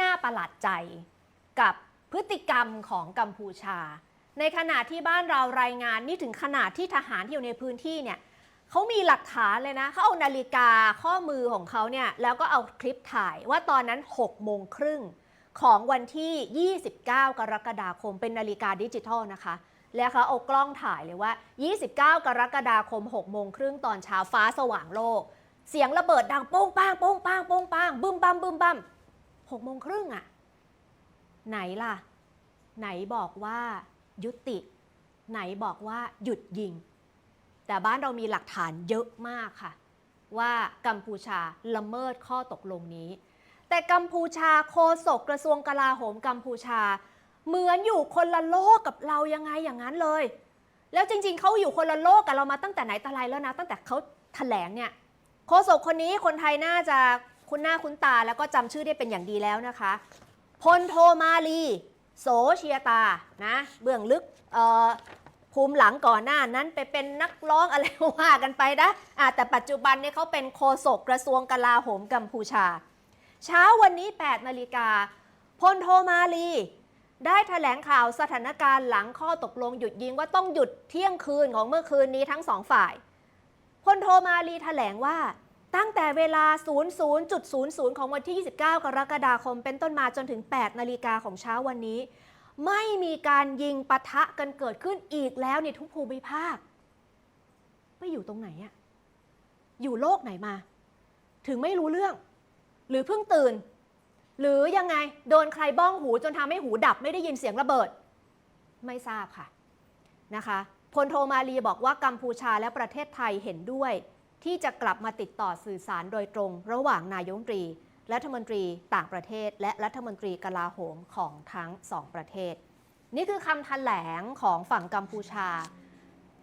น่าประหลาดใจกับพฤติกรรมของกัมพูชา ในขณะที่บ้านเรารายงานนี่ถึงขนาดที่ทหารที่อยู่ในพื้นที่เนี่ยเขามีหลักฐานเลยนะเขาเอานาฬิกาข้อมือของเขาเนี่ยแล้วก็เอาคลิปถ่ายว่าตอนนั้น6โมงครึ่งของวันที่ 29 กรกฎาคมเป็นนาฬิกาดิจิทัลนะคะ แล้วเขาเอากล้องถ่ายเลยว่า 29 กรกฎาคม 6 โมงครึ่งตอนเช้าฟ้าสว่างโลก เสียงระเบิดดังโป้งป้างโป้งป้างโป้งป้างบึ้มบัมบึ้มบัม หกโมงครึ่งอะไหนล่ะ ไหนบอกว่ายุติ ไหนบอกว่าหยุดยิง แต่บ้านเรามีหลักฐานเยอะมากค่ะ ว่ากัมพูชาละเมิดข้อตกลงนี้ แต่กัมพูชาโฆษกกระทรวงกลาโหมกัมพูชา เหมือนอยู่คนละโลกกับเรายังไงอย่างนั้นเลย แล้วจริง ๆเขาอยู่คนละโลกกับเรามาตั้งแต่ไหนแต่ไรแล้วนะตั้งแต่เขาแถลงเนี่ยโฆษกคนนี้คนไทยน่าจะ คุ้นหน้าคุ้นตาแล้วก็จำชื่อได้เป็นอย่างดีแล้วนะคะพลโทมาลีโสเชียตานะเบื้องลึกภูมิหลังก่อนหน้านั้นไปเป็นนักร้องอะไรว่ากันไปนะะแต่ปัจจุบันเนี่ยเขาเป็นโฆษกกระทรวงกลาโหมกัมพูชา เช้าวันนี้ 8 นาฬิกาพลโทมาลี ได้แถลงข่าวสถานการณ์หลังข้อตกลงหยุดยิงว่าต้องหยุดเที่ยงคืนของเมื่อคืนนี้ทั้งสองฝ่ายพลโทมาลีแถลงว่า ตั้งแต่เวลา 00.00 ของวันที่ 29 กรกฎาคม เป็นต้นมาจนถึง 8 นาฬิกาของเช้าวันนี้ ไม่มีการยิงปะทะกันเกิดขึ้นอีกแล้วในทุกภูมิภาค ไปอยู่ตรงไหนอะอยู่โลกไหนมา ถึงไม่รู้เรื่อง หรือเพิ่งตื่น หรือยังไงโดนใครบ้องหูจนทำให้หูดับไม่ได้ยินเสียงระเบิด ไม่ทราบค่ะนะคะพลโทมาลีบอกว่ากัมพูชาและประเทศไทยเห็นด้วย ที่จะกลับมาติดต่อสื่อสารโดยตรง ระหว่างนายกรัฐมนตรี รัฐมนตรีต่างประเทศ และรัฐมนตรีกลาโหมของทั้งสองประเทศ นี่คือคำแถลงของฝั่งกัมพูชา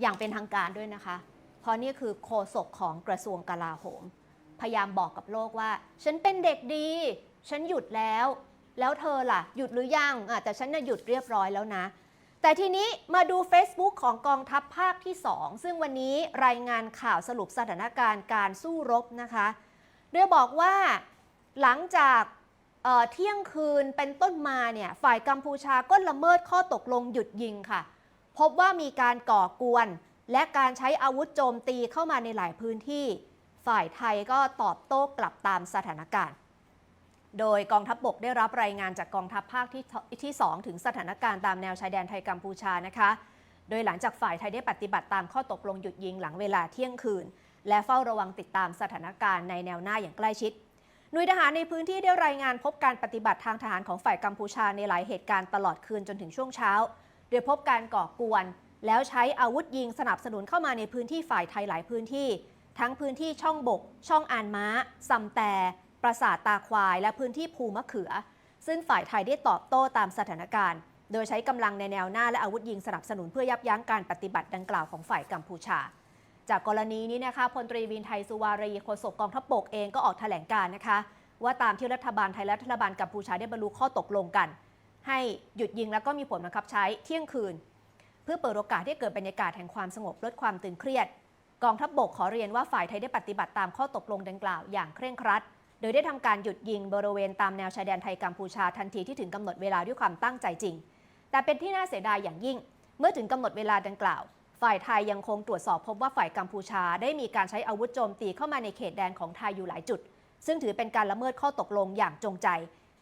อย่างเป็นทางการด้วยนะคะ เพราะนี่คือโฆษกของกระทรวงกลาโหม พยายามบอกกับโลกว่า ฉันเป็นเด็กดี ฉันหยุดแล้ว แล้วเธอล่ะ หยุดหรือยังอะแต่ฉันน่ะหยุดเรียบร้อยแล้วนะ แต่ทีนี้มาดู Facebook ของกองทัพภาคที่ 2 ซึ่งวันนี้รายงานข่าวสรุปสถานการณ์การสู้รบนะคะโดยบอกว่าหลังจากเเที่ยงคืนเป็นต้นมาเนี่ยฝ่ายกัมพูชาก็ละเมิดข้อตกลงหยุดยิงค่ะ พบว่ามีการก่อกวน และการใช้อาวุธโจมตีเข้ามาในหลายพื้นที่ ฝ่ายไทยก็ตอบโต้กลับตามสถานการณ์ โดยกองทัพบบกได้รับรายงานจากกองทัพภาคที่ที่2ถึงสถานการณ์ตามแนวชายแดนไทยกัมพูชานะคะ โดยหลังจากฝ่ายไทยได้ปฏิบัติตามข้อตกลงหยุดยิงหลังเวลาเที่ยงคืน และเฝ้าระวังติดตามสถานการณ์ในแนวหน้าอย่างใกล้ชิดหน่วยทหารในพื้นที่ได้รายงานพบการปฏิบัติทางทหารของฝ่ายกัมพูชาในหลายเหตุการณ์ตลอดคืนจนถึงช่วงเช้า โดยพบการก่อกวน แล้วใช้อาวุธยิงสนับสนุนเข้ามาในพื้นที่ฝ่ายไทยหลายพื้นที่ ทั้งพื้นที่ช่องบก ช่องอานม้าซำแต่ ปราสาทตาควายและพื้นที่ภูมะเขือ ซึ่งฝ่ายไทยได้ตอบโต้ตามสถานการณ์ โดยใช้กำลังในแนวหน้าและอาวุธยิงสนับสนุนเพื่อยับยั้งการปฏิบัติดังกล่าวของฝ่ายกัมพูชา จากกรณีนี้นะคะพลตรีวินไทยสุวารีโฆษกกองทัพบกเองก็ออกแถลงการนะคะ ว่าตามที่รัฐบาลไทยและรัฐบาลกัมพูชาได้บรรลุข้อตกลงกัน ให้หยุดยิงแล้วก็มีผลบังคับใช้เที่ยงคืน เพื่อเปิดโอกาสให้เกิดบรรยากาศแห่งความสงบลดความตึงเครียด กองทัพบกขอเรียนว่าฝ่ายไทยได้ปฏิบัติตามข้อตกลงดังกล่าวอย่างเคร่งครัด ดยได้ทำการหยุดยิงบริเวณตามแนวชายแดนไทยกัมพูชาทันทีที่ถึงกำหนดเวลาด้วยความตั้งใจจริง แต่เป็นที่น่าเสียดายอย่างยิ่ง เมื่อถึงกำหนดเวลาดังกล่าว ฝ่ายไทยยังคงตรวจสอบพบว่าฝ่ายกัมพูชาได้มีการใช้อาวุธโจมตีเข้ามาในเขตแดนของไทยอยู่หลายจุด ซึ่งถือเป็นการละเมิดข้อตกลงอย่างจงใจ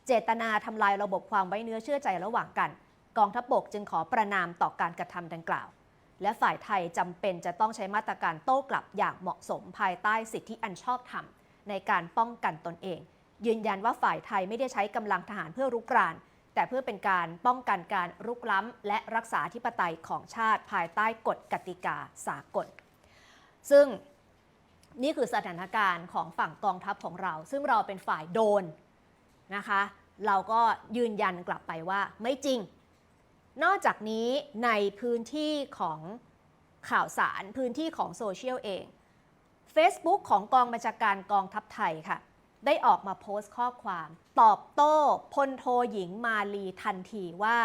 เจตนาทำลายระบบความไว้เนื้อเชื่อใจระหว่างกัน กองทัพบบกจึงขอประนามต่อการกระทำดังกล่าว และฝ่ายไทยจำเป็นจะต้องใช้มาตรการโต้กลับอย่างเหมาะสมภายใต้สิทธิอันชอบธรรม ในการป้องกันตนเอง ยืนยันว่าฝ่ายไทยไม่ได้ใช้กำลังทหารเพื่อรุกราน แต่เพื่อเป็นการป้องกันการรุกล้ำ และรักษาธิปไตยของชาติภายใต้กฎกติกาสากล ซึ่งนี่คือสถานการณ์ของฝั่งกองทัพของเรา ซึ่งเราเป็นฝ่ายโดนนะคะ เราก็ยืนยันกลับไปว่าไม่จริง นอกจากนี้ในพื้นที่ของข่าวสารพื้นที่ของโซเชียลเอง Facebook ของกองบัญชาการกองทัพไทยค่ะ ได้ออกมาโพสต์ข้อความ ตอบโต้พลโทหญิงมาลีทันทีว่า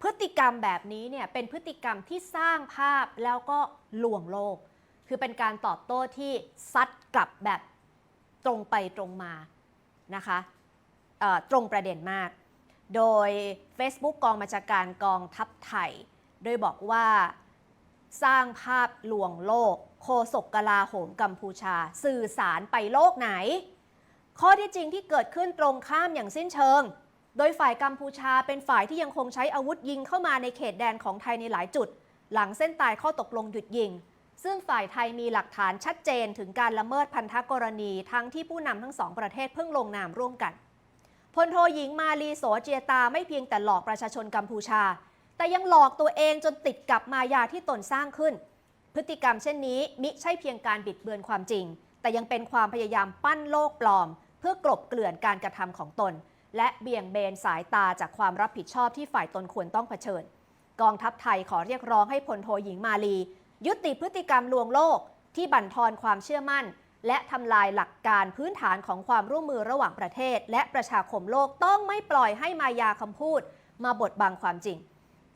พฤติกรรมแบบนี้เนี่ยเป็นพฤติกรรมที่สร้างภาพแล้วก็ลวงโลก คือเป็นการตอบโต้ที่ซัดกลับแบบตรงไปตรงมานะคะตรงประเด็นมาก โดย Facebook กองบัญชาการกองทัพไทย โดยบอกว่า สร้างภาพลวงโลก โคศกกลาโหมกัมพูชา สื่อสารไปโลกไหน ข้อที่จริงที่เกิดขึ้นตรงข้ามอย่างสิ้นเชิง โดยฝ่ายกัมพูชาเป็นฝ่ายที่ยังคงใช้อาวุธยิงเข้ามาในเขตแดนของไทยในหลายจุด หลังเส้นตายข้อตกลงหยุดยิง ซึ่งฝ่ายไทยมีหลักฐานชัดเจนถึงการละเมิดพันธกรณีทั้งที่ผู้นำทั้งสองประเทศเพิ่งลงนามร่วมกันพลโทหญิงมาลีโสเจียตาไม่เพียงแต่หลอกประชาชนกัมพูชา แต่ยังหลอกตัวเองจนติดกับมายาที่ตนสร้างขึ้น พฤติกรรมเช่นนี้มิใช่เพียงการบิดเบือนความจริง แต่ยังเป็นความพยายามปั้นโลกปลอม เพื่อกลบเกลื่อนการกระทำของตน และเบี่ยงเบนสายตาจากความรับผิดชอบที่ฝ่ายตนควรต้องเผชิญ กองทัพไทยขอเรียกร้องให้พลโทหญิงมาลี ยุติพฤติกรรมลวงโลก ที่บั่นทอนความเชื่อมั่น และทำลายหลักการพื้นฐานของความร่วมมือระหว่างประเทศ และประชาคมโลกต้องไม่ปล่อยให้มายาคำพูด มาบดบังความจริง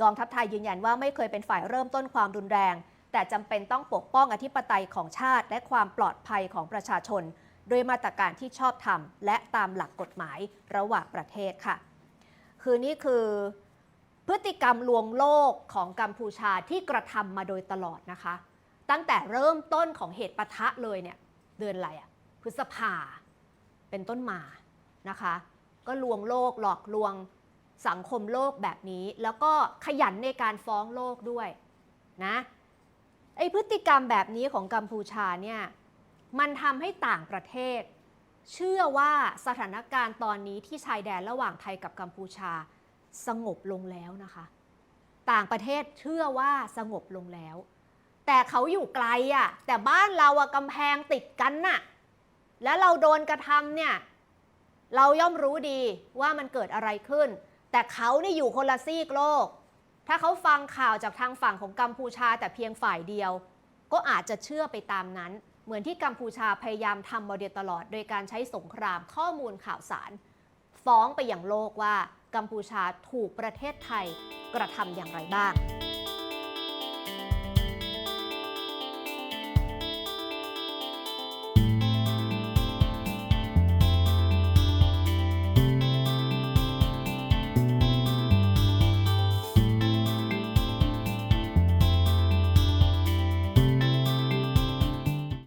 กองทัพไทยยืนยันว่าไม่เคยเป็นฝ่ายเริ่มต้นความรุนแรง แต่จำเป็นต้องปกป้องอธิปไตยของชาติ และความปลอดภัยของประชาชน โดยมาตรการที่ชอบธรรม และตามหลักกฎหมายระหว่างประเทศค่ะ คือนี่คือพฤติกรรมลวงโลกของกัมพูชาที่กระทำมาโดยตลอดนะคะ ตั้งแต่เริ่มต้นของเหตุปะทะเลยเนี่ยเดือนอะไรอะพฤษภาเป็นต้นมานะคะ ก็ลวงโลกหลอกลวง สังคมโลกแบบนี้ แล้วก็ขยันในการฟ้องโลกด้วยนะไอพฤติกรรมแบบนี้ของกัมพูชาเนี่ยมันทำให้ต่างประเทศ เชื่อว่าสถานการณ์ตอนนี้ที่ชายแดนระหว่างไทยกับกัมพูชาสงบลงแล้วนะคะ ต่างประเทศเชื่อว่าสงบลงแล้ว แต่เขาอยู่ไกลอะ่ะแต่บ้านเราอะกำแพงติดกันน่ะแล้วเราโดนกระทำเนี่ยเราย่อมรู้ดีว่ามันเกิดอะไรขึ้น แต่เขานี่อยู่คนละซีกโลก ถ้าเขาฟังข่าวจากทางฝั่งของกัมพูชาแต่เพียงฝ่ายเดียว ก็อาจจะเชื่อไปตามนั้น เหมือนที่กัมพูชาพยายามทำมาเดียตลอด โดยการใช้สงครามข้อมูลข่าวสาร ฟ้องไปอย่างโลกว่ากัมพูชาถูกประเทศไทยกระทำอย่างไรบ้าง